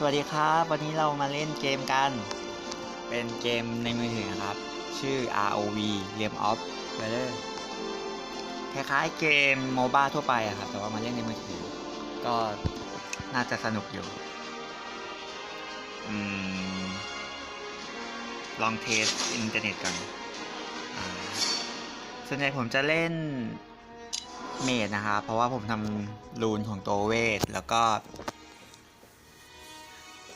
สวัสดีครับ วันนี้เรามาเล่นเกมกัน เป็นเกมในมือถือนะครับ ชื่อ ROV Realm of Valor คล้ายๆเกมโมบ้าทั่วไปอะครับ แต่ว่ามาเล่นในมือถือ ก็น่าจะสนุกอยู่ อืม ลองเทสอินเทอร์เน็ตก่อนส่วนใหญ่ผมจะเล่นเมดนะครับ เพราะว่าผมทำรูนของตัวเวท แล้วก็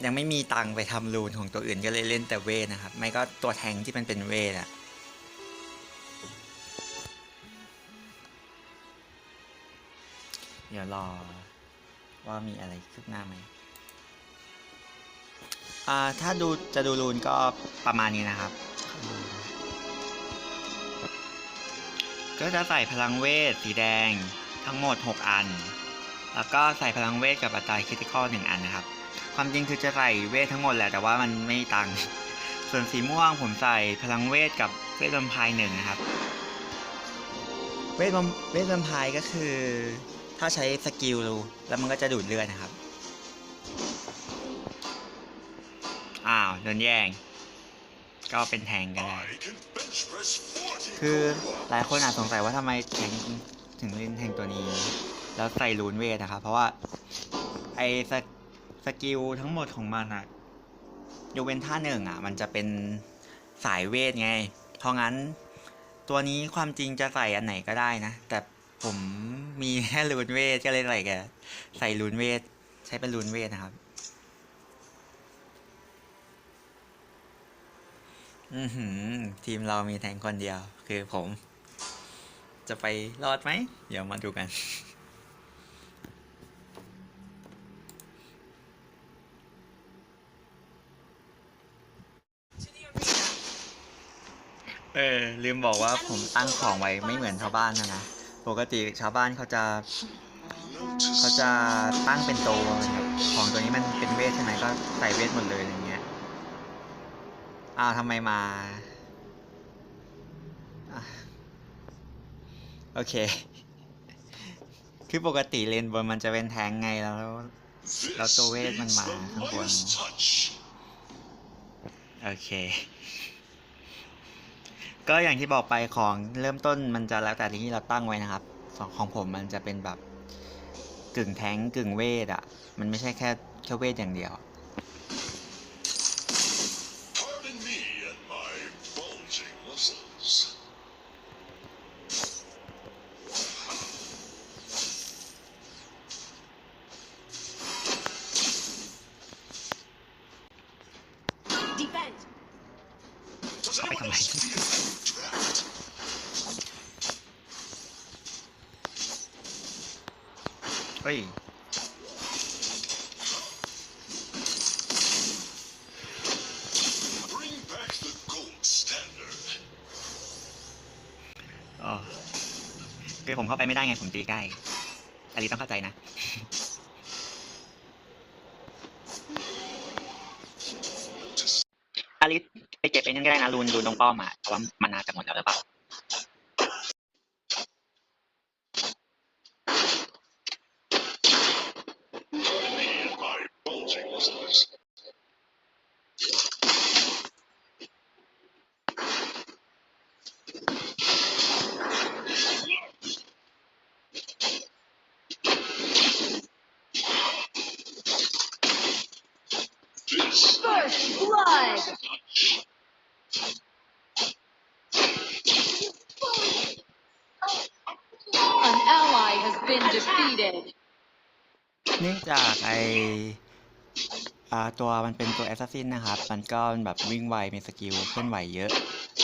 ยังไม่มีตังค์ไปทำรูนของตัวอื่นก็เลยเล่นแต่เวทนะครับ ไม่ก็ตัวแทงที่มันเป็นเวทอะเดี๋ยวรอว่ามีอะไรคืบหน้าไหมอ่าถ้าดูจะดูรูนก็ประมาณนี้นะครับ ก็จะใส่พลังเวทสีแดงทั้งหมด 6 อัน แล้วก็ใส่พลังเวทกับอัตราคิติคอลหนึ่งอันนะครับ ความจริงคือจะใส่เวททั้งหมดแหละแต่ว่ามันไม่มีตังค์ส่วนสีม่วงผมใส่พลังเวทกับเวทลมพายหนึ่งนะครับ เวทลมเวทลมพายก็คือ ถ้าใช้สกิลแล้วมันก็จะดูดเลือดนะครับ อ้าวโดนแย่ง ก็เป็นแทงก็ได้คือหลายคนอาจสงสัยว่าทำไมแข็งถึงเล่นแทงตัวนี้ แล้วใส่รูนเวทนะครับ เพราะว่าไอสก สกิลทั้งหมดของมันอะยกเว้นท่าหนึ่งอะมันจะเป็นสายเวทไง เพราะงั้นตัวนี้ความจริงจะใส่อันไหนก็ได้นะ แต่ผมมีแค่รูนเวทก็เลยใส่แกใส่รูนเวทใช้เป็นรูนเวทนะครับ อือหือ ทีมเรามีแทงคนเดียว คือผม จะไปรอดไหม เดี๋ยวมาดูกัน ลืมบอกว่าผมตั้งของไว้ไม่เหมือนชาวบ้านนะนะ ปกติชาวบ้านเขาจะ เขาจะตั้งเป็นโตวเป็นแบบของตัวนี้มันเป็นเวทใช่ไหมก็ใส่เวทหมดเลยอย่างเงี้ย อ้าวทำไมมาอโอเค คือปกติเลนบนมันจะเป็นแทงไงแล้วแล้วตัวเวทมันมาข้างบนโอเค ก็อย่างที่บอกไปของเริ่มต้นมันจะแล้วแต่ที่เราตั้งไว้นะครับของผมมันจะเป็นแบบกึ่งแท้งกึ่งเวทอะมันไม่ใช่แค่แค่เวทอย่างเดียว เฮ้ย Bring back the gold standard. อ๋อคือผมเข้าไปไม่ได้ไงผมตีใกล้อันนี้ต้องเข้าใจนะ อาริสไปเก็บไอ้นั่นก็ได้นะรูนรูนตรงป้อมอะแต่ว่ามันนาจะหมดแล้วหรือเปล่า Pardon me and my bulging muscles. 'Tis First blood! An ally has been defeated. เนื่องจากไออ่าตัวมันเป็นตัวแอสซัสซินนะครับ มันก็แบบวิ่งไว มีสกิลเคลื่อนไหวเยอะ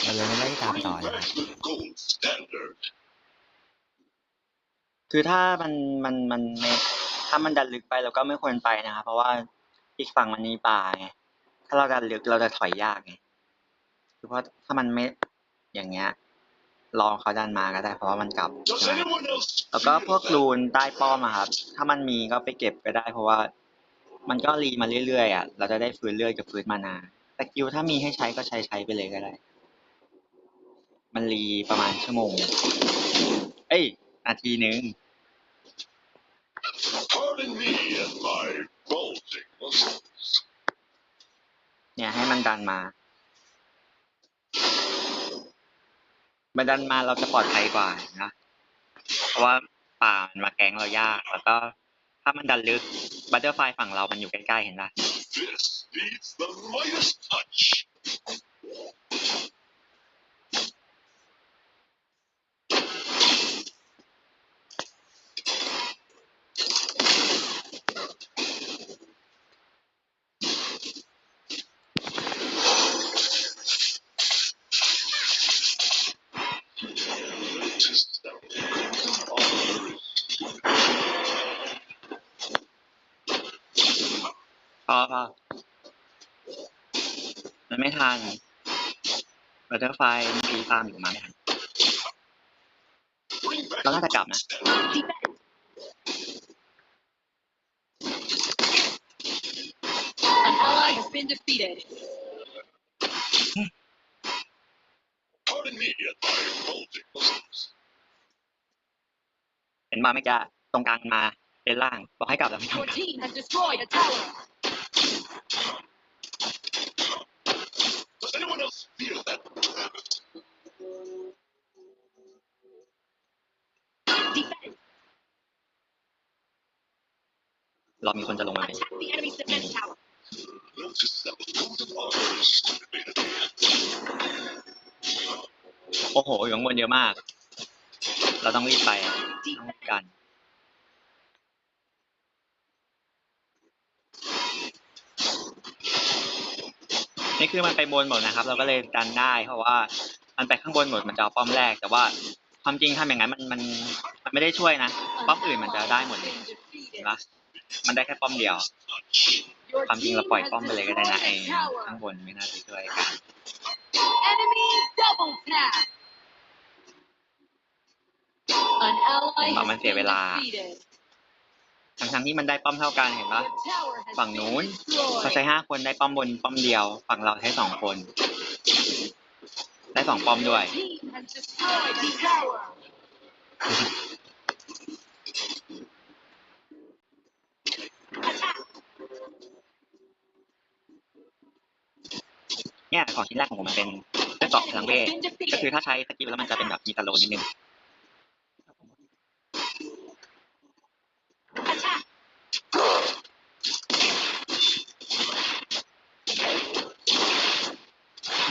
เราเลยไม่ไล่ตามต่อเลยครับ gold standard. คือถ้ามันมันมันไม่ถ้ามันดันลึกไปเราก็ไม่ควรไปนะครับ เพราะว่าอีกฝั่งมันมีป่าไง ถ้าเราดันลึกเราจะถอยยากไง คือเพราะถ้ามันไม่อย่างเงี้ย ลองเขาดันมาก็ได้เพราะว่ามันกลับ Does ใช่ไหม anyone else แล้วก็พวกรูนใต้ป้อมอะครับ ถ้ามันมีก็ไปเก็บก็ได้ เพราะว่า มันก็รีมาเรื่อยๆอะเราจะได้ฟื้นเลือดกับฟื้นมานาสกิลถ้ามีให้ใช้ก็ใช้ใช้ไปเลยก็ได้ มันรีประมาณชั่วโมง เอ้ยนาทีหนึ่ง Pardon me and my bulging muscles. เนี่ยให้มันดันมา มันดันมาเราจะปลอดภัยกว่านะ เพราะว่าป่ามันมาแกงเรายาก แล้วก็ ถ้ามันดันลึกบัตเตอร์ไฟฝั่งเรามันอยู่ใกล้ๆเห็นปะ This needs the lightest touch. พอพอมันไม่ทันบัตเตอร์ไฟมันตีตามอยู่มาไม่ทัน Bring back เราน่าจะกลับนะ Defend. An ally has been defeated. Pardon me at my bulging muscles. เห็นมาไม่จ้าตรงกลางมาเป็นล่าง บอกให้กลับแล้วไม่ต้อง Your กลับ team has destroyed a tower. Does anyone else feel that? Defend. เรามีคนจะลงมาไหม Attack the enemy's defense tower. โอ้โห อยู่ข้างบนเยอะมาก เราต้องรีบไปอะต้องรีบกัน นี่คือมันไปบนหมดนะครับ เราก็เลยดันได้เพราะว่า มันไปข้างบนหมดมันจะเอาป้อมแรก แต่ว่าความจริงทำอย่างนั้นมันมันมันไม่ได้ช่วยนะ ป้อมอื่นมันจะได้หมดเลย been เห็น defeated. ปะ มันได้แค่ป้อมเดียว Your ความจริง team เราปล่อย has ป้อมไปเลยก็ได้นะไอ้ destroyed a tower. ข้างบนไม่น่าจะช่วยกัน Enemy double tap. An ally ผมว่ามัน has เสีย been เวลา defeated. ทั้งทั้งๆที่มันได้ป้อมเท่ากันเห็นปะ Your tower has ฝั่ง been นู้น destroyed. เขาใช้ห้าคนได้ป้อมบนป้อมเดียว ฝั่งเราใช้สองคน ได้สองป้อมด้วย Your team has destroyed the tower. เนี่ยของชิ้นแรกของผมมันเป็นเลือดเกราะพลังเวท Been ก็คือ defeated. ถ้าใช้สกิลแล้วมันจะเป็นแบบมีตะโลนิดนึง Attack.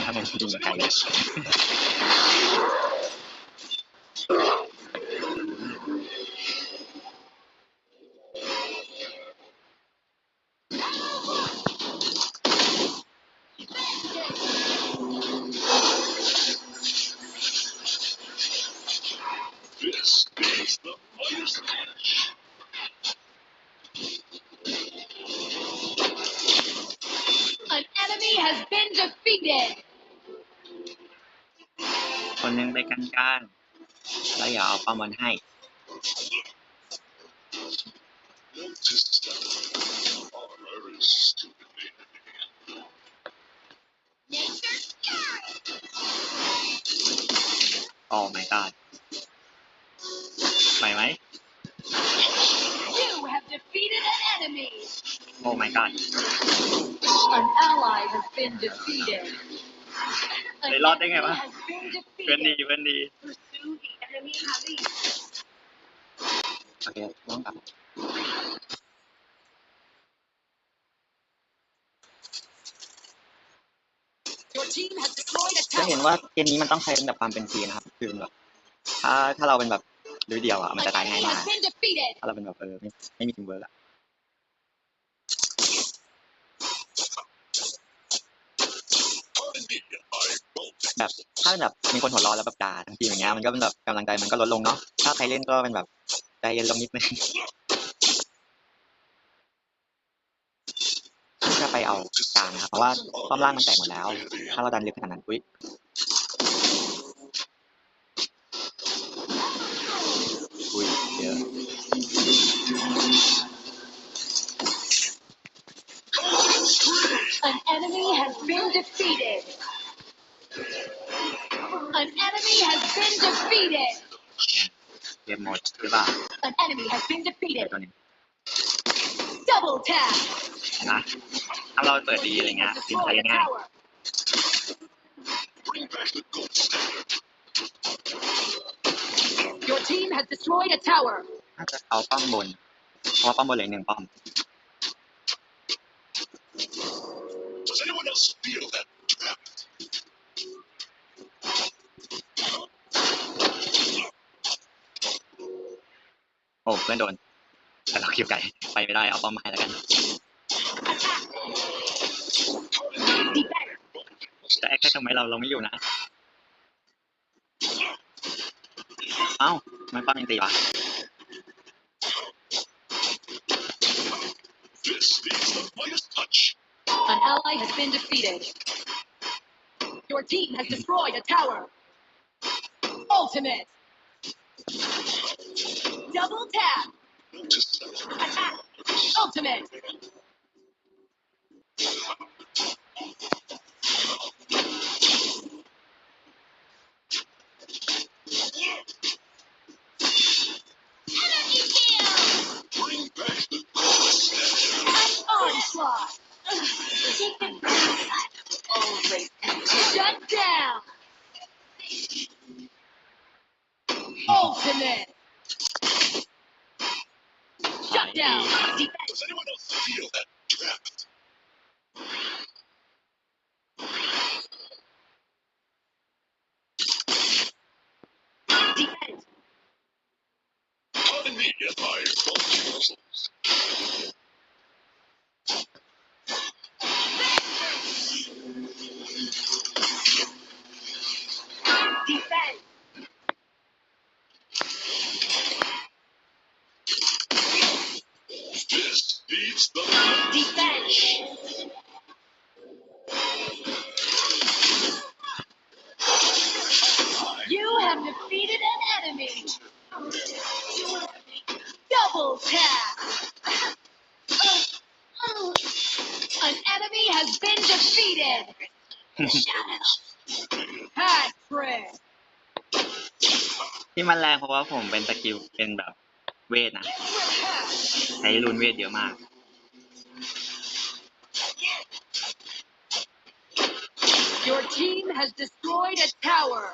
ถ้าผมยิงกับใครเลย been defeated. คนหนึงไปกันกลางแล้วอย่าเอาป้อมบนให้ Notice that the golden armor is stupidly โอ้ my god ไหวไหม You have defeated an enemy. โอ้ my god An ally has been defeated. An เลยรอดได้ไงวะ enemy has been เพื่อนดี defeated. เพื่อนดี Pursue the enemy alley. โอเคต้องกลับ Your team has destroyed a จะเห็น tower. ว่าเกมนี้มันต้องใช้แบบความเป็นทีมนะครับ คือแบบถ้าถ้าเราเป็นแบบลุยเดียวอะมัน An จะตายง่าย enemy มาก has been defeated. ถ้าเราเป็นแบบเออไม่ไม่มีทีมเวิร์กอะ Pardon me at my bulging แบบถ้าเป็นแบบมีคนหัวเร้อนแล้วแบบด่าทั้งทีมอย่างเงี้ยมันก็เป็นแบบกำลังใจมันก็ลดลงเนาะถ้าใครเล่นก็เป็นแบบใจเย็นลงนิดนึงจะไปเอากลางนะครับเพราะว่าป้อมล่างมันแตกหมดแล้ว ถ้าเราดันลึกขนาดนั้นอุ้ยอุ้ยเยอะ An enemy has been defeated. has been defeated. เกมหมดหรือเปล่า An enemy has been เดี๋ยว defeated. ตัวหนึง Double tap. นะ ถ้าเราเปิดดีอะไรเงี้ย has ทีมไทย destroyed a ง่าย tower. Bring back the gold standard. Your team has destroyed a tower. น่าจะเอาป้อมบน เพราะว่าป้อมบนเหลืออกหนึ่งป้อม Does anyone else feel that โอ้เพื่อนโดนต่เราคิวไก่ไปไม่ได้เอาป้อมไม้แล้วกันแต่แอคได้ทำไมเราเราไม่อยู่นะเอ้ามันป้อมยังตีวะ ultimate Double tap. Attack. Ultimate. Pardon me as ที่มันแรงเพราะว่าผมเป็นสกิลเป็นแบบเวทนะใช้รุนเวทเยอะมาก Your team has destroyed a tower.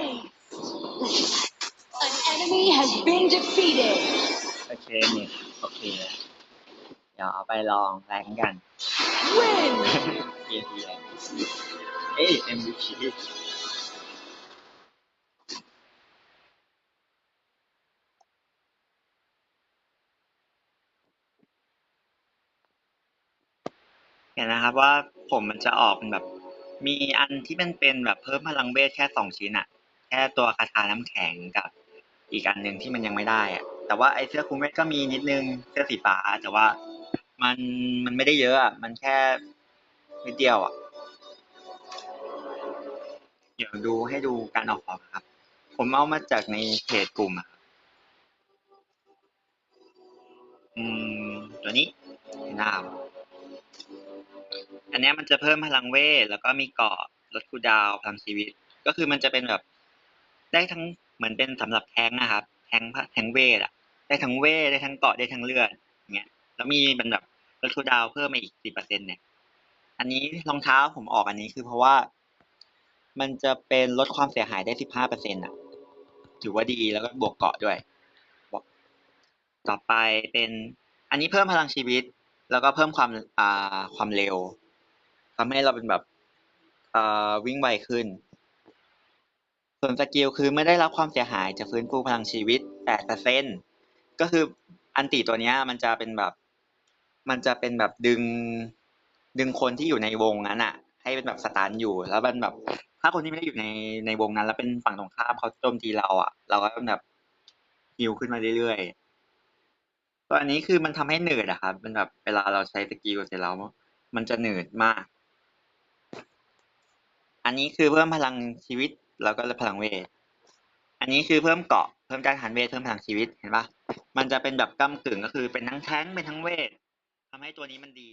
Ace. An enemy has been defeated. โอเคนี่โอเคเดี๋ยวเอาไปลองแรงกัน Win. เยียดีเลยเอ้ย MVP เห็นนะครับว่าผมมันจะออกเป็นแบบ มีอันที่มันเป็นแบบเพิ่มพลังเวทแค่สองชิ้นอะแค่ตัวคาถาน้ำแข็งกับอีกอันหนึ่งที่มันยังไม่ได้อะแต่ว่าไอ้เสื้อคลุมเวทก็มีนิดนึงเสื้อสีฟ้าแต่ว่า มันมันไม่ได้เยอะอะ มันแค่นิดเดียวอะ เดี๋ยวดูให้ดูการออกของครับ ผมเอามาจากในเพจกลุ่มอะอืม ตัวนี้หน้าอันนี้มันจะเพิ่มพลังเวท แล้วก็มีเกาะลดคูดาวพลังชีวิต ก็คือมันจะเป็นแบบ ได้ทั้งเหมือนเป็นสำหรับแทงนะครับ แทงค์พะแทงเวทอะได้ทั้งเวท ได้ทั้งเกาะ ได้ทั้งเลือดอย่างเงี้ย แล้วมีเป็นแบบลดคูดาวเพิ่มมาอีกสิบเปอร์เซ็นเนี่ย อันนี้รองเท้าผมออกอันนี้คือเพราะว่า มันจะเป็นลดความเสียหายได้สิบห้าเปอร์เซ็นต์อะ ถือว่าดีแล้วก็บวกเกาะด้วย ต่อไปเป็นอันนี้เพิ่มพลังชีวิต แล้วก็เพิ่มความอ่าความเร็วทำให้เราเป็นแบบอ่าวิ่งไวขึ้น ส่วนสกิลคือเมื่อได้รับความเสียหายจะฟื้นฟูพลังชีวิตแปดเปอร์เซ็นก็คืออันติตัวเนี้ยมันจะเป็นแบบ มันจะเป็นแบบดึง ดึงคนที่อยู่ในวงนั้นอะให้เป็นแบบสตันอยู่ แล้วมันแบบ ถ้าคนที่ไม่ได้อยู่ในในวงนั้น แล้วเป็นฝั่งตรงข้ามเขาโจมตีเราอะเราก็แบบฮิวขึ้นมาเรื่อยๆตัวอันนี้คือมันทำให้เหนืดอะครับมันแบบเวลาเราใช้สกิลเสร็จแล้วมันจะเหนืดมาก อันนี้คือเพิ่มพลังชีวิตแล้วก็พลังเวท อันนี้คือเพิ่มเกาะ เพิ่มการทานเวท เพิ่มพลังชีวิต เห็นปะมันจะเป็นแบบก้ากึ่งก็คือเป็นทั้งแท้งเป็นทั้งเวท ทำให้ตัวนี้มันดี